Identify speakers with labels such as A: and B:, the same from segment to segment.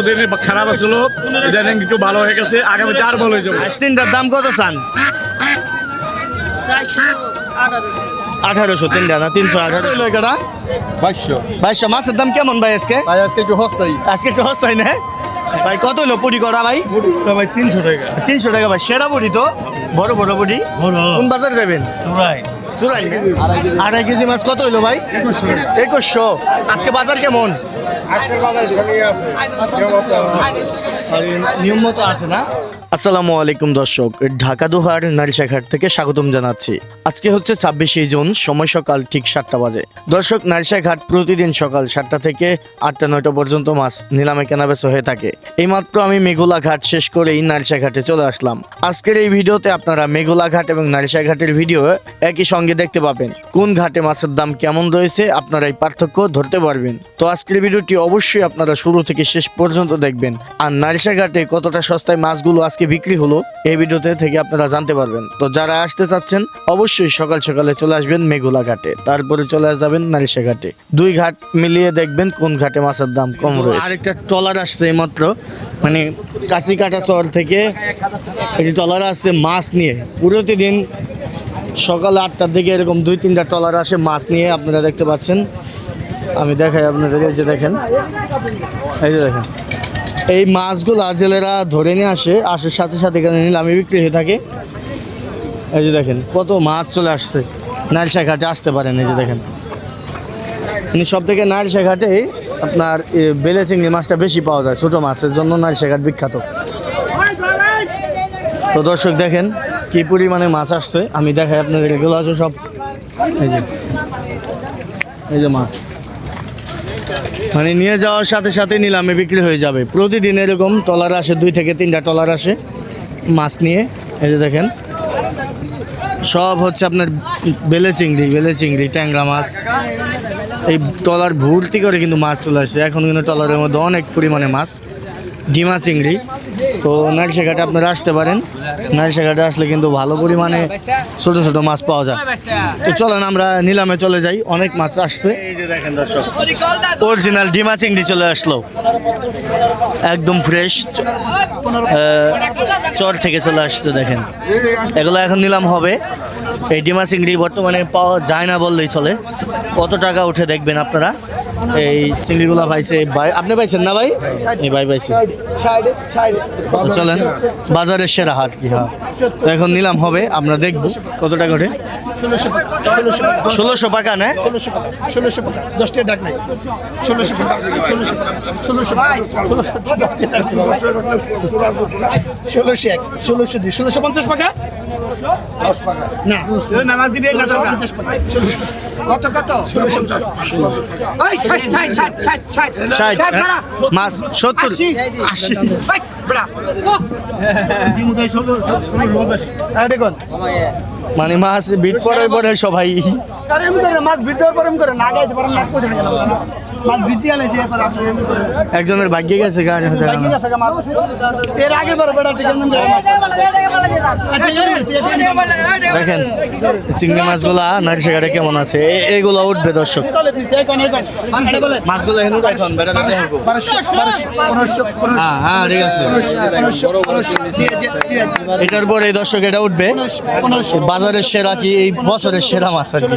A: এতদিন খারাপ আছিল ইদানিং একটু ভালো হয়ে গেছে আগামীতে আর ভালো হয়ে যাবে।
B: তিনটার দাম কত চান? আঠারোশো তিনটা না তিনশো আঠারো। এটা
C: বাইশশো।
B: বাইশশো মাছের দাম কেমন ভাই আজকে?
C: ভাই আজকে একটু হস্তাই
B: আজকে একটু হস্তাই না? ভাই কত হইল পুরি করা ভাই?
A: ভাই তিনশো টাকা।
B: তিনশো টাকা ভাই সেরা পুরি তো? বড় বড় পুরি?
A: বড়।
B: কোন বাজার যাবেন? চুরাই। আড়াই কেজি। মাছ কত হইল ভাই? একুশশো। আজকে বাজার কেমন?
C: আজকের বাজার ঝুলিয়ে আছে।
B: নিয়ম মতো আছে না? আসসালামু আলাইকুম দর্শক, ঢাকা দোহার নারিশাঘাট থেকে স্বাগতম জানাচ্ছি। আজকে হচ্ছে ছাব্বিশে জুন, সময় সকাল ঠিক সাতটা বাজে। দর্শক নারিশাঘাট প্রতিদিন সকাল সাতটা থেকে আটটা নয়টা পর্যন্ত মাছ নিলামে কেনাবেচা হয়ে থাকে। এইমাত্র আমি মেঘুলা ঘাট শেষ করেই নারিশাঘাটে চলে আসলাম। আজকের এই ভিডিওতে আপনারা মেঘুলা ঘাট এবং নারিশাঘাটের ভিডিও একই সঙ্গে দেখতে পাবেন। কোন ঘাটে মাছের দাম কেমন রয়েছে, আপনারা এই পার্থক্য ধরতে পারবেন। তো আজকের ভিডিওটি অবশ্যই আপনারা শুরু থেকে শেষ পর্যন্ত দেখবেন। আর নারিশাঘাটে কতটা সস্তায় মাছগুলো আজকে বিক্রি হলো এই ভিডিওতে থেকে আপনারা জানতে পারবেন। তো যারা আসতে চাচ্ছেন অবশ্যই সকাল সকালে চলে আসবেন মেঘুলা ঘাটে। তারপরে চলে যাবেন নারিশা ঘাটে। দুই ঘাট মিলিয়ে দেখবেন কোন ঘাটে মাছের দাম কম রয়েছে। আরেকটা ট্রলার আসছে এইমাত্র। মানে কাশি কাটা চর থেকে একটি ট্রলার আসছে মাছ নিয়ে। প্রতিদিন সকাল আটটার দিকে এরকম দুই তিনটা ট্রলার আসে মাছ নিয়ে আপনারা দেখতে পাচ্ছেন। আমি দেখাই আপনাদের এই যে দেখেন। এই যে দেখেন। এই মাছগুলো জেলেরা ধরে নিয়ে আসে, আসার সাথে সাথে এখানে নিলামে বিক্রি হয়ে থাকে। এই যে দেখেন, কত মাছ চলে আসছে। নারিশা ঘাটে আসতে পারেন, এই যে দেখেন। মানে সব থেকে নারিশা ঘাটে আপনার বেলে চিংড়ি মাছটা বেশি পাওয়া যায়, ছোটো মাছের জন্য নারিশা ঘাট বিখ্যাত। তো দর্শক দেখেন, কি পরিমাণে মাছ আসছে, আমি দেখাই আপনাদের এগুলো আছে সব। এই যে এই যে মাছ। মানে নিয়ে যাওয়ার সাথে সাথে নিলামে বিক্রি হয়ে যাবে। প্রতিদিন এরকম টলার আসে, দুই থেকে তিনটা টলার আসে মাছ নিয়ে। এই যে দেখেন, সব হচ্ছে আপনার বেলে চিংড়ি বেলে চিংড়ি, ট্যাংরা মাছ। এই টলার ভর্তি করে কিন্তু মাছ চলে আসছে এখন কিন্তু টলারের মধ্যে অনেক পরিমাণে মাছ। ডিমা চিংড়ি। তো নারিশাঘাটে আপনারা আসতে পারেন। নারিশাঘাটে আসলে কিন্তু ভালো পরিমাণে ছোট ছোট মাছ পাওয়া যায়। তো চলেন আমরা নিলামে চলে যাই। অনেক মাছ আসছে। অরিজিনাল ডিমা চিংড়ি চলে আসলো। একদম ফ্রেশ চর থেকে চলে আসছে, দেখেন। এগুলো এখন নিলাম হবে। এই ডিমা চিংড়ি বর্তমানে পাওয়া যায় না বললেই চলে। কত টাকা উঠে দেখবেন আপনারা? এই চিংড়িগুলা পাইছে ভাই আপনি পাইছেন না ভাই? এই ভাই পাইছে। চলেন বাজারের সেরা হাট কি হ্যাঁ তো এখন নিলাম হবে আমরা দেখব কত টাকা ওঠে। ষোলোশো টাকা না?
D: ষোলোশো টাকা দশটা ডাক নাই ষোলোশো টাকা ষোলোশো ষোলোশো ষোলোশো এক ষোলোশো দুই ষোলোশো পঞ্চাশ টাকা না
A: নামাজ দিবে
D: পঞ্চাশ টাকা হ্যাঁ,
B: মাছ
D: হ্যাঁ,
B: মানে মাছ বিট পরে পরে সবাই।
D: মাছ বিট দেওয়ার পরে না গাইতে পারেন না কোথায়
B: একজনের ভাগ্যে গেছে
D: গাছ এর আগের
B: দেখেন চিংড়ি মাছগুলা নারী শেখাটা কেমন আছে এইগুলা উঠবে দর্শক মাছগুলো পর এই বেটা হ্যাঁ ঠিক আছে এটার পরে দর্শক এটা উঠবে বাজারের সেরা কি এই বছরের সেরা মাছ আর কি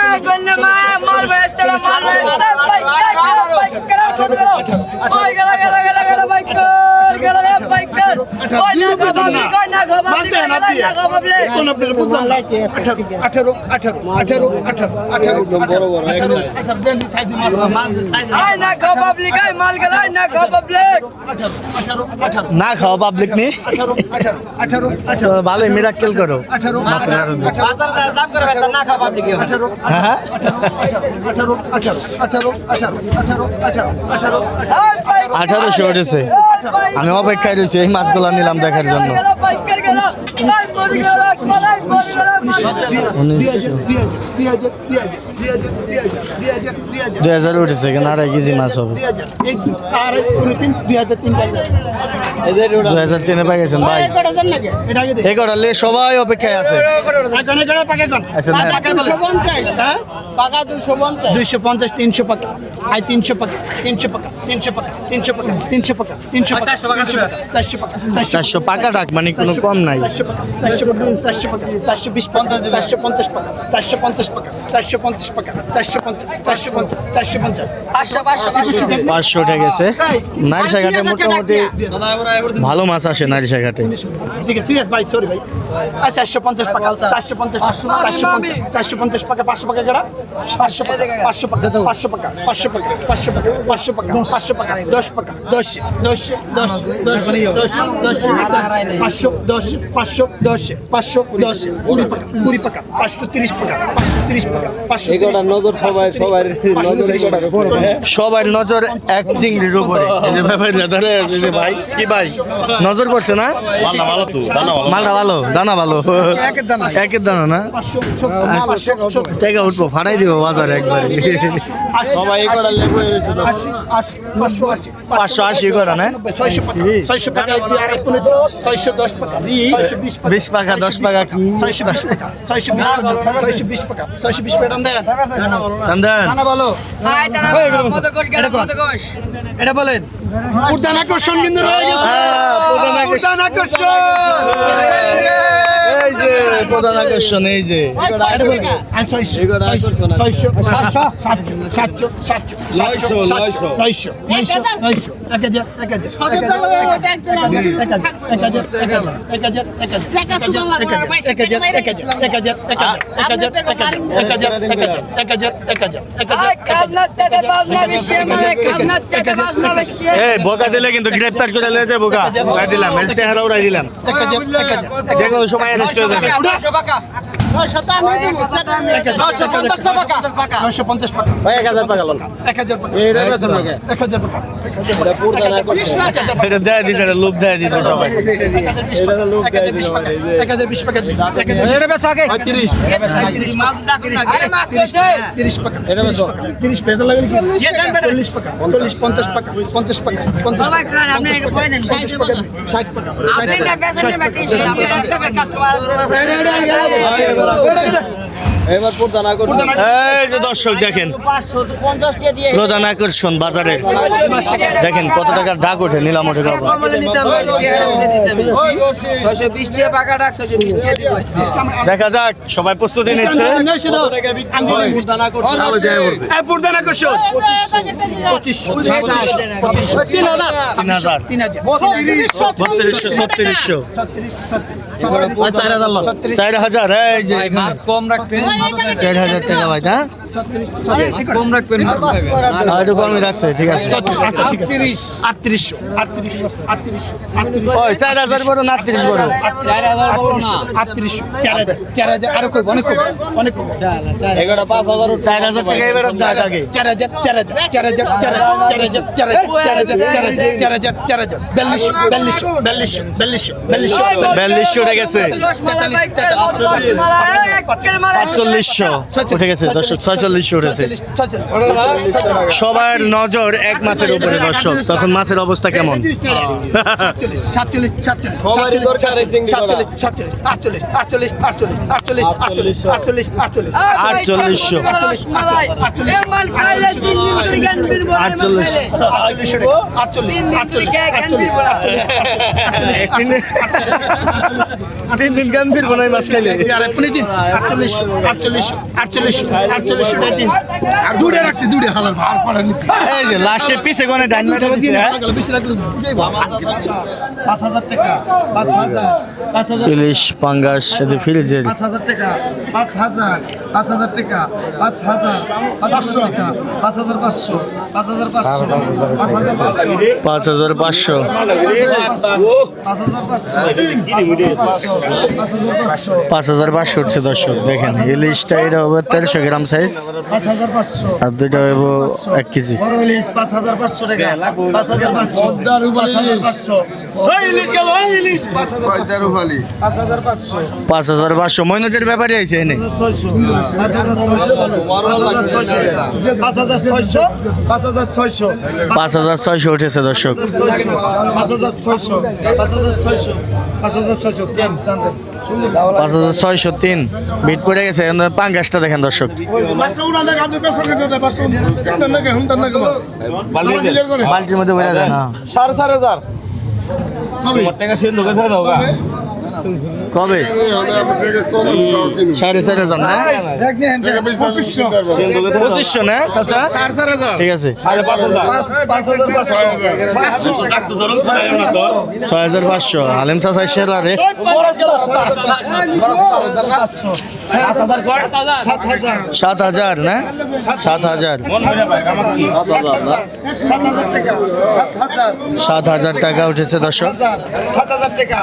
D: আঠারো আঠারো আঠারো আঠারো আঠারো
B: না খাওয়া পাবলিক নি
D: আঠারো আঠারো
B: তো ভালোই মিরাক্কেল করো
D: আঠারো
B: দিয়ে।
D: আঠারো
B: হ্যাঁ? আঠারোশো উঠেছে। আমি অপেক্ষায় রয়েছি এই মাছগুলো নিলাম দেখার জন্য। দুই হাজার উঠেছে কেন আড়াই কেজি মাছ হবে। দুই হাজার তিনে পাই গেছেন ভাই। এই কটা সবাই অপেক্ষায় আছে। আচ্ছা না
D: দুইশো পঞ্চাশ তিনশো পাকা। আয় তিনশো পাকা তিনশো পাকা। তিনশো পাকা তিনশো পাকা তিনশো পাকা তিনশো পাকা তিনশো পাকা চারশো পাকা
B: চারশো পাকা ডাক মানে কোনো কম নাই।
D: চারশো পাকা চারশো পাকা চারশো পাকা চারশো বিশ পাকা চারশো পঞ্চাশ পাকা চারশো পঞ্চাশ পাকা চারশো পঞ্চাশ পাকা চারশো পঞ্চাশ চারশো পঞ্চাশ চারশো পঞ্চাশ।
B: পাঁচশো উঠে গেছে। নারিশা ঘাটে মোটামুটি ভালো মাছ আসে নারিশা ঘাটে
D: ঠিক আছে সিরিয়াস ভাই সরি ভাই। আর চারশো পঞ্চাশ টাকা চারশো পঞ্চাশ চারশো পঞ্চাশ চারশো পঞ্চাশ টাকা পাঁচশো টাকা কেনা পাঁচশো টাকা পাঁচশো টাকা পাঁচশো টাকা পাঁচশো টাকা পাঁচশো টাকা পাঁচশো টাকা পাঁচশো টাকা দশ টাকা দশ দশ দশ দশ দশ দশ পাঁচশো দশ পাঁচশো দশ পাঁচশো দশ কুড়ি টাকা কুড়ি টাকা পাঁচশো তিরিশ পাঁচশো তিরিশ টাকা পাঁচশো নজর সবাই সবাই
B: সবার নজর এক চিংড়ির উপরে। এই যে ব্যাপারটা দাঁড়ায় আছে যে ভাই কি ভাই? নজর পড়ছে না?
C: মালটা ভালো তো দানা ভালো।
B: মালটা ভালো দানা ভালো। একের দানা। একের দানা না? টাকা উঠবো ফাটাই দিব বাজারে একবারে।
D: সবাই আশি আশি। পাঁচশো আশি
B: পাঁচশো আশি করা না?
D: ছয়শো টাকা ছয়শো দশ টাকা বিশ টাকা
B: দশ টাকা কি?
D: ছয়শো বিশ টাকা ছয়শো বিশ টাকা ছয়শো বিশ টাকা ছয়শো বিশ টাকা দেন। দেন। বলো। এটা বলেন। প্রধান আকর্ষণ কিন্তু রয়ে গেছে।
B: হ্যাঁ, প্রধান আকর্ষণ এই যে প্রধান আকর্ষণ এই যে।
D: এক হাজার
B: এই বোকা দিলে কিন্তু গ্রেফতার করে লেগে যায় বোকা দিলাম চেহারা উড়াই দিলাম। সময় অ্যারেস্ট হয়ে
D: পঞ্চাশ টাকা পঞ্চাশ টাকা পঞ্চাশ টাকা ষাট টাকা
B: এই যে দর্শক দেখেন প্রধান আকর্ষণ বাজারের দেখেন কত টাকার ডাক ওঠে নিলাম ওঠে কাপড় দেখা যাক সবাই প্রস্তুতি নিচ্ছে।
D: প্রধান আকর্ষণ। তিন হাজার।
B: তিন হাজার। বত্রিশশো ছত্রিশশো।
C: চার হাজার
B: চার হাজার চার হাজার টাকা ভাই হ্যাঁ?
E: কম রাখবেন
B: হয়তো কমই রাখছে ঠিক আছে
D: আটত্রিশশো আটত্রিশশো আটত্রিশশো আটত্রিশশো
B: ওই চার হাজার বড় না তিরিশ বড়
E: চার হাজার বলো না
D: আটত্রিশশো চার হাজার আরও কম অনেক কম অনেক কম
B: চার হাজার টাকা এবার ডাক আগে
D: চার হাজার চার হাজার চার হাজার চার হাজার চার হাজার চার হাজার চার হাজার চার হাজার বিয়াল্লিশশো বিয়াল্লিশশো বিয়াল্লিশশো বিয়াল্লিশশো বিয়াল্লিশশো
B: বিয়াল্লিশশো উঠে গেছে পাঁচচল্লিশশো উঠে গেছে দর্শক ছয়চল্লিশশো উঠেছে সবার নজর এক মাসের উপরে দর্শক তখন মাছের অবস্থা কেমন
D: সাতচল্লিশ সাতচল্লিশ সাতচল্লিশ সাতচল্লিশ আটচল্লিশ আটচল্লিশ আটচল্লিশ আটচল্লিশ আটচল্লিশ আটচল্লিশ
B: আটচল্লিশশো আটচল্লিশ এই যে লাস্টে পিছে গনে ডাইন হ্যাঁ?
C: পাঁচ হাজার টাকা পাঁচ হাজার পাঁচ হাজার
B: ইলিশ পাঙ্গাস সাথে
C: পাঁচ হাজার টাকা পাঁচ হাজার
D: পাঁচ হাজার টাকা পাঁচ হাজার পাঁচ হাজার টাকা পাঁচ হাজার পাঁচশো পাঁচ হাজার পাঁচশো পাঁচ হাজার পাঁচশো
B: পাঁচ হাজার পাঁচশো
D: পাঁচ হাজার পাঁচশো পাঁচ হাজার পাঁচশো
B: পাঁচ হাজার পাঁচশো হচ্ছে দর্শক দেখেন ইলিশটা এটা হবে তেরোশো গ্রাম সাইজ
D: পাঁচ হাজার পাঁচশো
B: আর দুইটা হইব এক কেজি
D: বড় পাঁচ হাজার পাঁচশো টাকা পাঁচ হাজার পাঁচশো পাঁচ হাজার পাঁচশো পাঁচ হাজার পাঁচশো
B: ময়নটের ব্যাপারে আছে এনে
D: পাঁচ হাজার ছয়শো
B: উঠেছে দর্শক
D: পাঁচ হাজার ছয়শো পাঁচ হাজার ছয়শো পাঁচ হাজার ছয়শো
B: পাঁচ হাজার ছয়শো তিন। বিট পড়ে গেছে। পাঙ্গাসটা দেখেন দর্শক। বালতির মধ্যে বেড়ে যায় না
D: সাড়ে চার হাজার।
B: কবে? সাড়ে চার হাজার না?
D: পঁচিশশো।
B: না? চাচা? ঠিক আছে। ছয় হাজার। পাঁচশো। আলেম চাচা সেরা রে
D: সাত হাজার
B: না? সাত হাজার।
D: সাত হাজার। টাকা। সাত হাজার।
B: সাত হাজার টাকা উঠেছে দর্শক।
D: সাত হাজার। টাকা।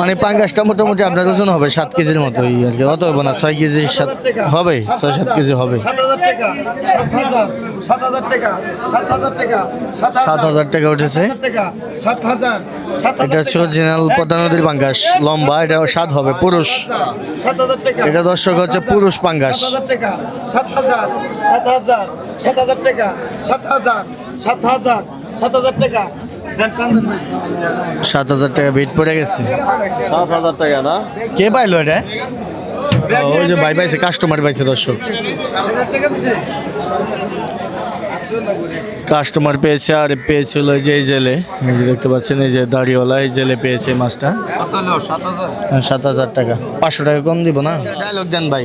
B: মানে পাঙ্গাসটা মোটামুটি আপনার ওজন হবে সাত কেজির মতোই আর কি অত হবে না ছয় কেজি সাত হবে ছয় সাত কেজি হবে
D: সাত হাজার টাকা সাত টাকা সাত সাত
B: সাত উঠেছে
D: সাত
B: এটা হচ্ছে অরিজিনাল পদ্মা নদীর পাঙ্গাস লম্বা এটা স্বাদ হবে পুরুষ
D: সাত
B: এটা দর্শক হচ্ছে পুরুষ পাঙ্গাস
D: সাত হাজার সাত হাজার সাত হাজার টাকা সাত হাজার সাত হাজার সাত হাজার।
B: সাত হাজার টাকা বিট পড়ে গেছে।
A: সাত হাজার টাকা না?
B: কে পাইলো এটা? ওই যে ভাই পাইছে কাস্টমার পাইছে দর্শক। কাস্টমার পেয়েছে আর পেয়েছিল এই যে এই জেলে। এই যে দেখতে পাচ্ছেন এই যে দাড়িওয়ালা এই জেলে পেয়েছে মাছটা। হ্যাঁ, সাত হাজার। টাকা। পাঁচশো টাকা কম দিব না? ডায়লগ দেন ভাই।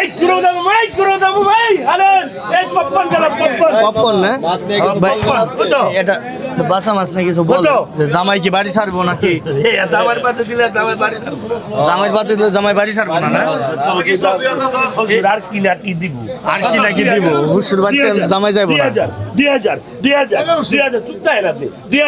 F: এই কিরো দাম ভাই কিরো দাম ভাই আরে এই পপকর্ন গেল পপকর্ন।
B: পপকর্ন না এটা বাসা মাছ নাকি বলো যে জামাই কি বাড়ি ছাড়বো নাকি
F: জামাই পাতে দিলে
B: জামাই বাড়ি দিলে জামাই ছাড়বো না
F: আর কি দিব
B: আর কি দিব হুসুর জামাই যাইবো না
F: 2000 2000 তুই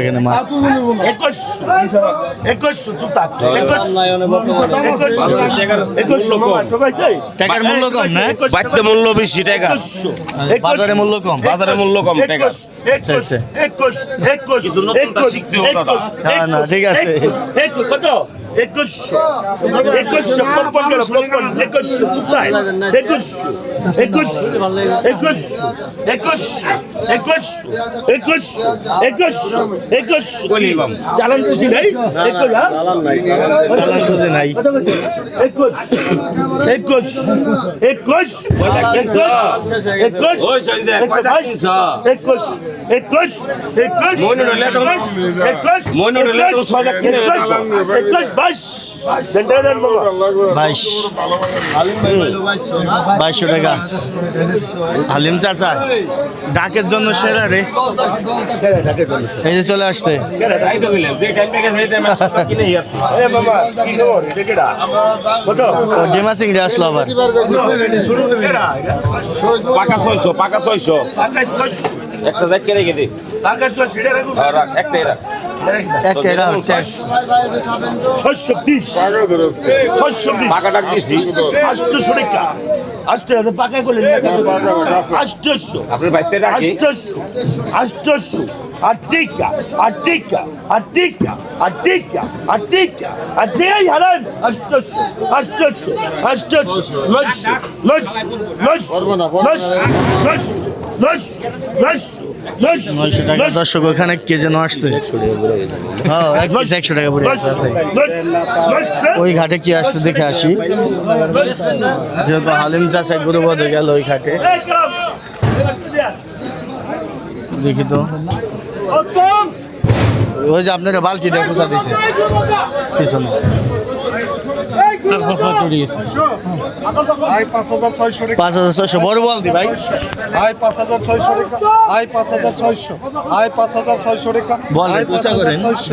B: এখানে মাছ টাকার মূল্য কম না?
G: বাড়তে মূল্য বেশি টাকা।
B: বাজারে মূল্য কম।
G: বাজারে মূল্য কম টাকা।
B: আচ্ছা, আচ্ছা। হ্যাঁ, না, ঠিক আছে।
F: কত একুশশো একুশশো পপকর্ন গেল পপকর্ন একুশশো কোথায় একুশশো একুশশো একুশশো একুশশো একুশশো একুশশো একুশশো একুশশো
G: কলিবাম।
F: চালান খুশি নাই একুশ হ্যাঁ?
B: চালান খুঁজে নাই
F: একুশ একুশ একুশ একুশ একুশ
G: ওই সঞ্জয়, কয়টা কিনছ?
F: একুশ একুশ একুশ
G: মইনুল হলে তো-
F: একুশ
G: মইনুল হলে তো ছয়টা কিনে
F: একুশ
G: দিতাম।
F: একুশ
B: হালিম চাচা ডাকের জন্য সেরা রে। এই যে চলে আসছে। ডিমা চিংড়ি আসলো আবার।
G: একটা জায়গায় রেখে দিই একটাই রাখ।
B: এক টাকা ট্যাক্স
F: ছয়শো বিশ। ছয়শো বিশ। আটশো টাকা। আষ্টশো পাকা করলেন
G: আষ্টশো
F: আষ্টশো আষ্টশো আটিকা আটিকা আটিকা আটিকা আটিকা আটিকাই হারান আষ্টশো আষ্টশো আষ্টশো নশো নশো নশো নশো নশো
B: নয়শো টাকা। দর্শক ওখানে কে যেন আসছে? হ্যাঁ একশো টাকা পড়ে আছে ওই ঘাটে কি আসছে দেখে আসি। যেহেতু হালিম চাষে গরু বধে গেল ওই ঘাটে। দেখি তো। ওই যে আপনারা বালতি দেখো দিছে। পিছনে।
C: আই পাঁচ হাজার ছয়শো
B: পাঁচ হাজার ছয়শো বড় বল দি ভাই।
C: আই পাঁচ হাজার ছয়শো টাকা। আই পাঁচ হাজার ছয়শো। আই পাঁচ হাজার ছয়শো টাকা। আই পাঁচ হাজার
B: করেন,
C: ছয়শো।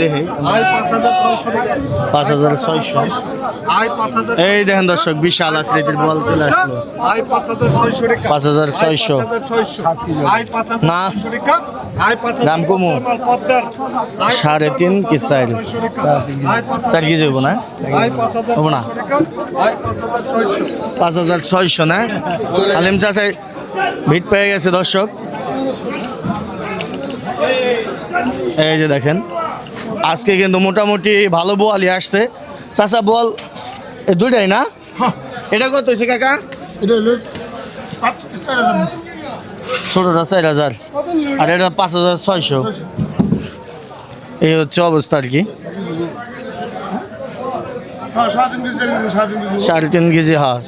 C: আই পাঁচ হাজার ছয়শো টাকা।
B: পাঁচ হাজার ছয়শো।
C: পাঁচ হাজার
B: এই দেখেন দর্শক বিশাল আকৃতির বল চলে আসলো
C: পাঁচ হাজার ছয়শো
B: না দাম কমু সাড়ে তিন কি চার চার কেজি হব না হব না
C: পাঁচ হাজার ছয়শো
B: না আলিম চাষায় ভিট পেয়ে গেছে দর্শক এই যে দেখেন আজকে কিন্তু মোটামুটি ভালো বোয়ালি আসছে। চাষা বল এ দুইটাই না? এটা কত হয়েছে কাকা?
D: এটা চার হাজার
B: ছোটটা চার হাজার আর এটা পাঁচ হাজার ছয়শো। এই হচ্ছে অবস্থা আর কি।
D: হ্যাঁ সাড়ে তিন কেজি
B: হ্যাঁ।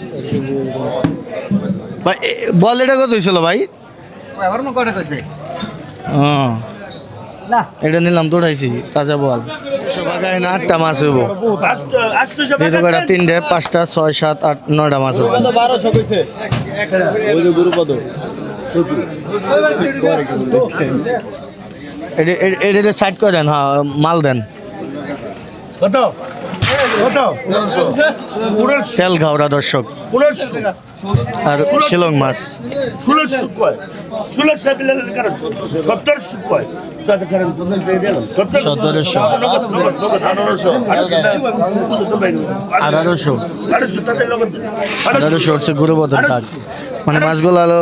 B: ভাই বল এটা কত হয়েছিল ভাই?
C: কটা কইছে?
B: এটা নিলাম তোড়াইছি তাজা বল। না আটটা মাছ হইব। কটা তিনটে পাঁচটা ছয় সাত আট নয়টা মাছ আছে। এটা- এটা- এটা সাইড করে দেন হ্যাঁ মাল দেন।
F: কত কত উনিশশো
B: তেল ঘাওড়া দর্শক। আর শিলং মাছ।
F: ষোলোশো কয় আঠারোশো।
B: আঠারোশো হচ্ছে গুরুবদন মানে মাছগুলো
F: আলো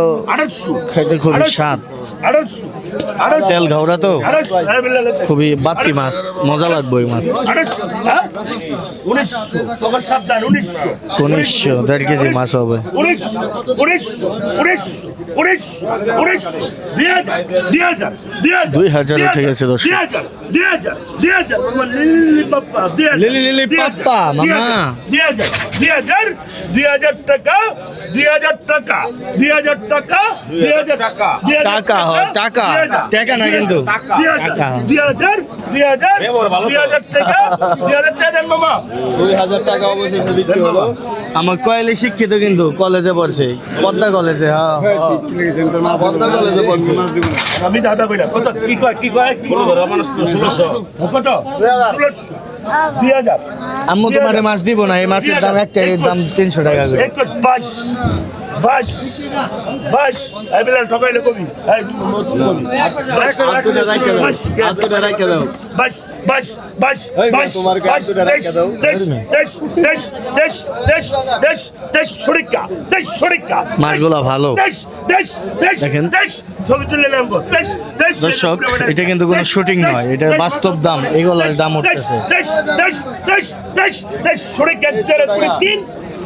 B: খাইতে খুবই স্বাদ।
F: আঠারোশো।
B: তেল ঘাওড়া তো? খুবই বাত্তি মাছ মজা লাগবে ওই মাছ।
F: উনিশশো
B: দেড় কেজি মাছ হবে।
F: দুই হাজার
B: উঠে গেছে
F: টাকা টাকা টাকা। টাকা।
B: না কিন্তু।
F: দুই হাজার টাকা
B: আমার কয়েলে শিক্ষিত কিন্তু কলেজে পড়ছে। পদ্মা কলেজে হ্যাঁ।
F: আমি
B: তোমার মাছ দিব না এই মাছের দাম একটা দাম তিনশো টাকা
F: পাঁচ বাস বাস এবেলা ঠকাইলে কবি
B: দর্শক এটা কিন্তু কোনো শুটিং নয় এটা বাস্তব দাম এগুলোর দাম উঠতেছে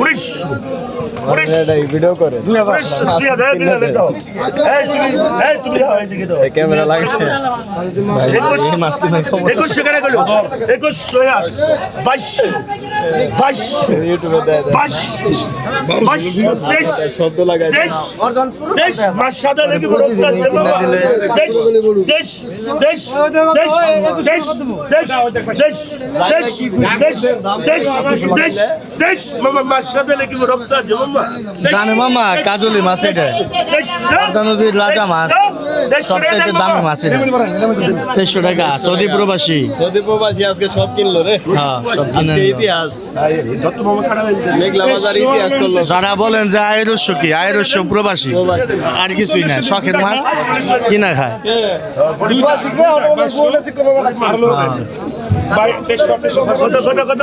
F: উনিশশো
A: ভিডিও করে ক্যামেরা লাগে
B: একুশশো কেন
F: গেল একুশশো বাইশশো দেশ মামা
B: কাজলি মাছ এটা। নদীর রাজা মাছ। সবচাইতে দামি মাছ তেইশশো টাকা সৌদি প্রবাসী।
A: সৌদি প্রবাসী আজকে সব কিনলো রে।
B: হ্যাঁ
A: ইতিহাস।
B: যারা বলেন যে আয়রস্য কি আয়রস্য প্রবাসী আর কিছুই না। শখের মাছ কিনা খায়।
F: হ্যাঁ। কত কত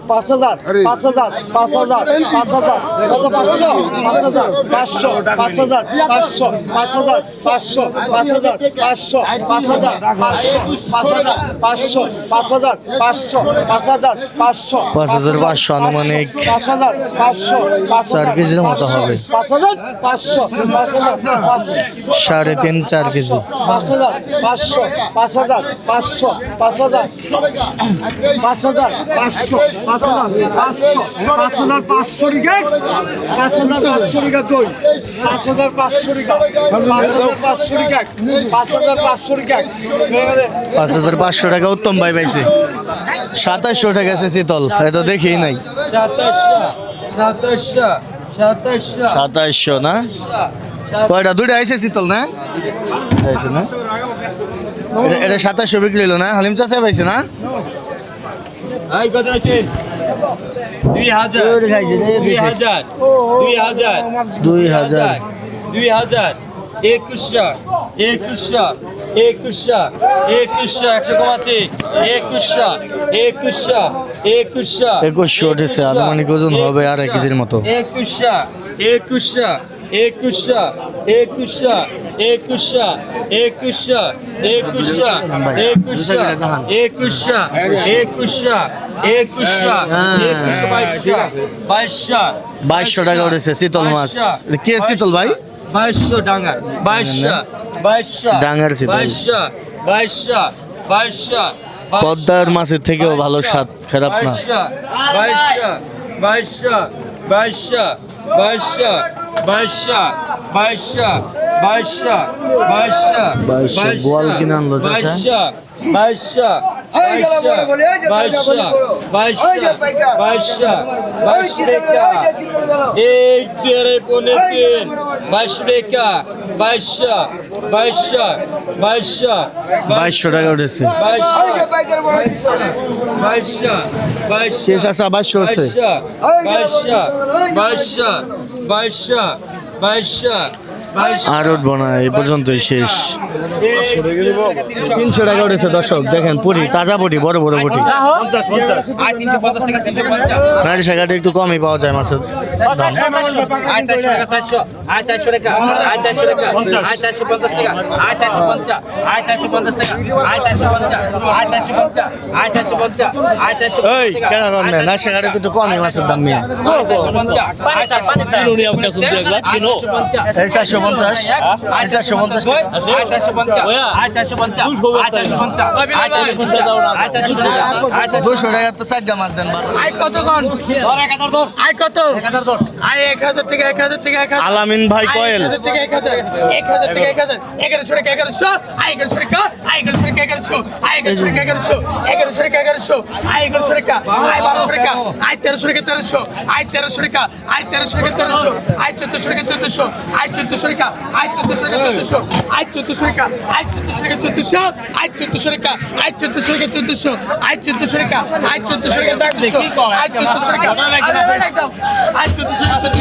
F: পাঁচ হাজার। পাঁচ হাজার পাঁচ হাজার পাঁচ হাজার কত পাঁচশো পাঁচ হাজার পাঁচশো পাঁচ হাজার পাঁচশো পাঁচ হাজার পাঁচশো পাঁচ হাজার পাঁচশো পাঁচ হাজার পাঁচশো পাঁচ হাজার পাঁচশো পাঁচ হাজার পাঁচশো পাঁচ হাজার পাঁচশো
B: পাঁচ হাজার পাঁচশো আনুমানিক
F: পাঁচ হাজার পাঁচশো পাঁচ
B: চার কেজির মতো হবে
F: পাঁচ হাজার পাঁচশো পাঁচ হাজার পাঁচশো
B: সাড়ে তিন চার কেজি
F: পাঁচ হাজার পাঁচশো পাঁচ হাজার পাঁচশো পাঁচ হাজার পাঁচ হাজার পাঁচশো পাঁচ পাঁচ হাজার পাঁচশো পাঁচশো পাঁচ হাজার পাঁচশো পাঁচ হাজার পাঁচশো
B: টাকা উত্তম ভাই পাইছে। সাতাশশো টাকা আছে শীতল, এটা দেখি নাই।
E: সাতাশশো
B: না? কয়টা? দুইটা আইসে শীতল না? আইসে না? এটা- সাতাশশো বিক্রি হলো না? হালিম চাষে পাইছে না?
E: দুই হাজার
B: ওই খাইছে, এই
E: দুই
B: দিছে।
E: হাজার দুই হাজার
B: দুই হাজার
E: দুই হাজার একুশশো একুশশো একুশশো একুশশো একশো কমাচ্ছে একুশশো একুশশো একুশশো
B: একুশশো উঠেছে আনুমানিক ওজন হবে আর এক কেজির মতো
E: একুশশো একুশশো একুশশো একুশশো একুশশো একুশশো একুশশো একুশশো একুশশো একুশশো একুশশো একুশশো বাইশশো
B: টাকা উঠেছে শীতল মাছ কে শীতল ভাই
E: বাইশশো ডাঙ্গার বাইশশো বাইশশো
B: ডাঙ্গার শীতল।
E: বাইশশো বাইশশো
B: পদ্মার মাছের থেকেও ভালো স্বাদ খারাপ না
E: বাইশশো বাইশশো বাইশশো বাইশশো বাইশশো বাইশশো বাইশশো বাইশশো
B: বাইশশো, বোয়াল কিনে আনলো চাচা।
E: বাইশা বাইশা বাইশা বাইশা বাইশ রেখা এই তেরে পনে তিন বাইশ রেখা বাইশা বাইশা বাইশা
B: বাইশশো টাকা উঠেছে। বাইশা
E: বাইশা বাইশা বাইশা বাইশা বাইশা
B: আর উঠবো না এই পর্যন্তই শেষ। তিনশো টাকা উঠেছে দর্শক দেখেন পুরি তাজা পুরি বড় বড় পুরি। নারী শাখাটা একটু কমই পাওয়া যায় মাছের দাম। এই কেন দাম নেই পঞ্চাশ। আয় চারশো পঞ্চাশ আয় চারশো পঞ্চাশ আয় চারশো পঞ্চাশ আয় চারশো পঞ্চাশ দুশো টাকা তো চারটা কত? কন আয় কত আয় এক হাজার টাকা এক হাজার আলামিন ভাই কয়েল। এক হাজার। এক হাজার এগারোশো টাকা এগারোশো।
H: আয় তেরোশো আয় চোদ্দশো টাকা আয় চোদ্দশো টাকা আয় চোদ্দশো টাকা চোদ্দশো আয় চোদ্দশো টাকা আয় চোদ্দশো টাকা চোদ্দশো আয় চোদ্দশো টাকা আয় চোদ্দশো টাকা চোদ্দশো আয় চোদ্দশো টাকা আয় চোদ্দশো টাকা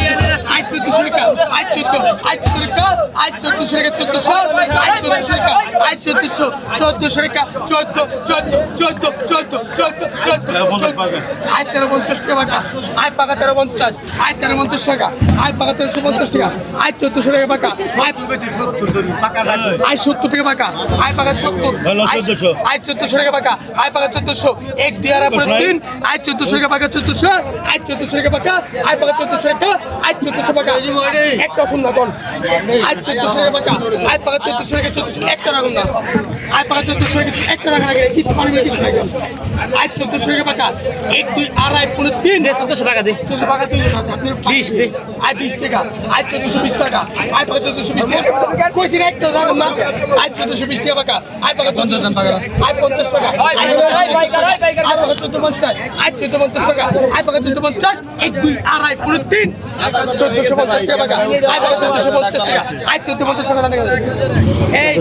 H: আয় চোদ্দশো টাকা আয় চোদ্দ আয় চোদ্দ টাকা আয় চোদ্দশো টাকা চোদ্দশো আয় চোদ্দশো টাকা আয় চোদ্দশো চোদ্দশো টাকা চোদ্দ চোদ্দ চোদ্দ চোদ্দ চোদ্দ চোদ্দ আয় তেরো পঞ্চাশ টাকা আয় পাকা তেরো পঞ্চাশ আয় তেরো পঞ্চাশ টাকা আয় পাকা তেরোশো পঞ্চাশ টাকা আয় চোদ্দশো টাকা পাকা আয় আয় সত্তর টাকা পাকা। আয় পাকা সত্তর। আয়- আয় চোদ্দশো টাকা পাকা। আয় পাকা চোদ্দশো। এক আপনার তিন। আয় চোদ্দশো টাকা পাকা চোদ্দশো। আয় চোদ্দশো টাকা পাকা। আয় পাকা চোদ্দশো টাকা। আয় চোদ্দশো পাকা। একটা শুন না আয় চোদ্দশো টাকা পাকা। আয় পাকা চোদ্দশো টাকা চোদ্দশো। একটা রাখুন না। আয় পাকা চোদ্দশো টাকা একটা রাখা লাগে। কিছু পানি কিছু লাগে আয় চোদ্দশো টাকা পাকা। এক দুই আড়াই পনেরো তিন। চোদ্দশো টাকা দে। চোদ্দশো টাকা আপনি বিশ দে। আয় বিশ টাকা। আয় চোদ্দশো বিশ টাকা। আয় পাকা চোদ্দশো বিশ টাকা। কইছি না একটা দাম না। আয় চোদ্দশো বিশ টাকা আয় পাকা চোদ্দশো আয় পঞ্চাশ টাকা। আয় পাকা চোদ্দ পঞ্চাশ আয় চোদ্দ পঞ্চাশ। টাকা। আয় পাকা চোদ্দ পঞ্চাশ। এক দুই আড়াই পুরো তিন। চোদ্দশো পঞ্চাশ টাকা পাকা। আয় পাকা চোদ্দশো পঞ্চাশ টাকা। আয় চোদ্দ পঞ্চাশ টাকা। এই?